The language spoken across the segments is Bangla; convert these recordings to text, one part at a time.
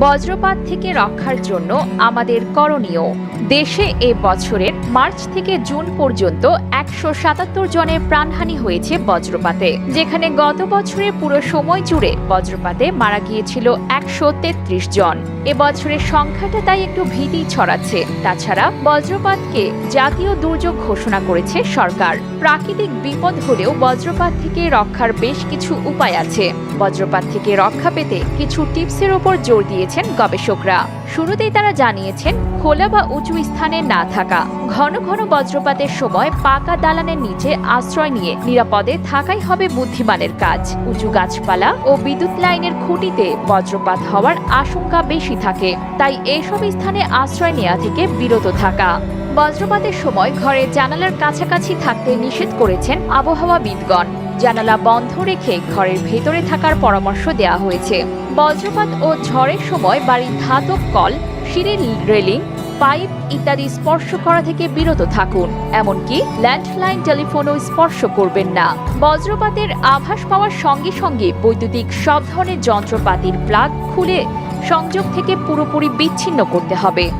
বজ্রপাত থেকে রক্ষার জন্য আমাদের করণীয়। দেশে এ বছরের মার্চ থেকে জুন পর্যন্ত একশো সাতাত্তর জনের প্রাণহানি হয়েছে বজ্রপাতে, যেখানে গত বছরের পুরো সময় জুড়ে বজ্রপাতে মারা গিয়েছিল একশো তেত্রিশ জন। এবছরের সংখ্যাটা তাই একটু ভীতি ছড়াচ্ছে। তাছাড়া বজ্রপাতকে জাতীয় দুর্যোগ ঘোষণা করেছে সরকার। প্রাকৃতিক বিপদ হলেও বজ্রপাত থেকে রক্ষার বেশ কিছু উপায় আছে। বজ্রপাত থেকে রক্ষা পেতে কিছু টিপসের ওপর জোর দিয়েছেন গবেষকরা। শুরুতেই তারা জানিয়েছেন, খোলা বা উঁচু স্থানে না থাকা, ঘন ঘন বজ্রপাতের সময় পাকা দালানের নিচে আশ্রয় নিয়ে নিরাপদে থাকাই হবে বুদ্ধিমানের কাজ। উঁচু গাছপালা ও বিদ্যুৎ লাইনের খুঁটিতে বজ্রপাত হওয়ার আশঙ্কা বেশি থাকে, তাই এসব স্থানে আশ্রয় নেওয়া থেকে বিরত থাকা। বজ্রপাতের সময় ঘরের জানালার কাছাকাছি থাকতে নিষেধ করেছেন আবহাওয়াবিদগণ। জানালা বন্ধ রেখে ঘরের ভেতরে থাকার পরামর্শ দেওয়া হয়েছে। বজ্রপাত ও ঝড়ের সময় বাড়ির ধাতব কল, সিঁড়ির রেলিং, পাইপ ইত্যাদি স্পর্শ করা থেকে বিরত থাকুন। এমনকি ল্যান্ডলাইন টেলিফোনও স্পর্শ করবেন না। বজ্রপাতের আভাস পাওয়ার সঙ্গে সঙ্গে বৈদ্যুতিক সব ধরনের যন্ত্রপাতির প্লাগ খুলে সংযোগ থেকে পুরোপুরি বিচ্ছিন্ন করতে হবে।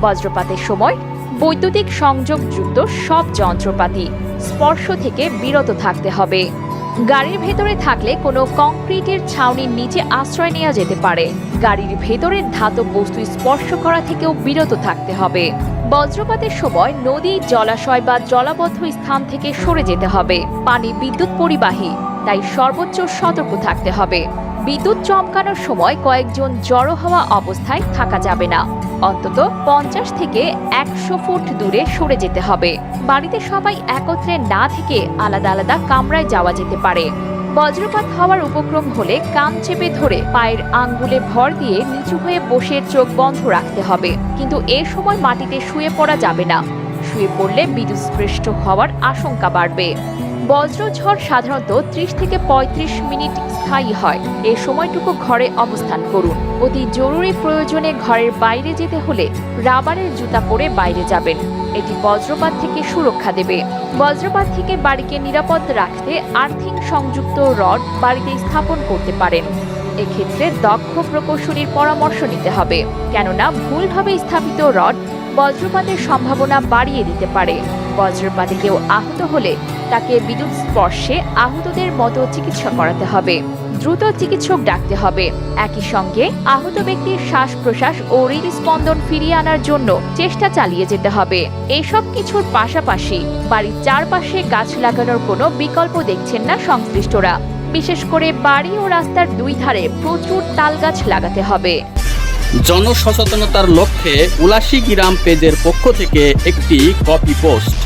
বজ্রপাতের সময় বৈদ্যুতিক সংযোগযুক্ত সব যন্ত্রপাতি স্পর্শ থেকে বিরত থাকতে হবে। গাড়ির ভেতরে থাকলে কোনো কংক্রিটের ছাউনির নিচে আশ্রয় নেওয়া যেতে পারে। গাড়ির ভেতরের ধাতব বস্তু স্পর্শ করা থেকেও বিরত থাকতে হবে। বজ্রপাতের সময় নদী, জলাশয় বা জলাবদ্ধ স্থান থেকে সরে যেতে হবে। পানি বিদ্যুৎ পরিবাহী, তাই সর্বোচ্চ সতর্ক থাকতে হবে। বিদ্যুৎ চমকানোর সময় কয়েকজন জড়ো হওয়া অবস্থায় থাকা যাবে না। অন্তত পঞ্চাশ থেকে একশো ফুট দূরে সরে যেতে হবে। বাড়িতে সবাই একত্রে না থেকে আলাদা আলাদা কামরায় যাওয়া যেতে পারে। বজ্রপাত হওয়ার উপক্রম হলে কান চেপে ধরে পায়ের আঙ্গুলে ভর দিয়ে নিচু হয়ে বসে চোখ বন্ধ রাখতে হবে। কিন্তু এ সময় মাটিতে শুয়ে পড়া যাবে না। শুয়ে পড়লে বিদ্যুৎস্পৃষ্ট হওয়ার আশঙ্কা বাড়বে। বজ্রঝড় সাধারণত ত্রিশ থেকে ৩৫ মিনিট স্থায়ী হয়। এ সময়টুকু ঘরে অবস্থান করুন। অতি জরুরি প্রয়োজনে ঘরের বাইরে যেতে হলে রাবারের জুতা পরে বাইরে যাবেন। এটি বজ্রপাত থেকে সুরক্ষা দেবে। বজ্রপাত থেকে বাড়িকে নিরাপদ রাখতে আর্থিং সংযুক্ত রড বাড়িতে স্থাপন করতে পারেন। এক্ষেত্রে দক্ষ প্রকৌশলীর পরামর্শ নিতে হবে। কেননা ভুলভাবে স্থাপিত রড বজ্রপাতের সম্ভাবনা বাড়িয়ে দিতে পারে। বজ্রপাতে কেউ আহত হলে তাকে বিদ্যুৎ স্পর্শে আহতদের মতো চিকিৎসা করাতে হবে। দ্রুত চিকিৎসক ডাকতে হবে। একই সঙ্গে আহত ব্যক্তির শ্বাস প্রশ্বাস ও হৃদস্পন্দন ফিরিয়ে আনার জন্য চেষ্টা চালিয়ে যেতে হবে। এসব কিছুর পাশাপাশি বাড়ির চারপাশে গাছ লাগানোর কোনো বিকল্প দেখছেন না সংশ্লিষ্টরা। বিশেষ করে বাড়ি ও রাস্তার দুই ধারে প্রচুর তাল গাছ লাগাতে হবে। জনসচেতনতার লক্ষ্যে উলাসী গ্রাম পেজের পক্ষ থেকে একটি কপি পোস্ট।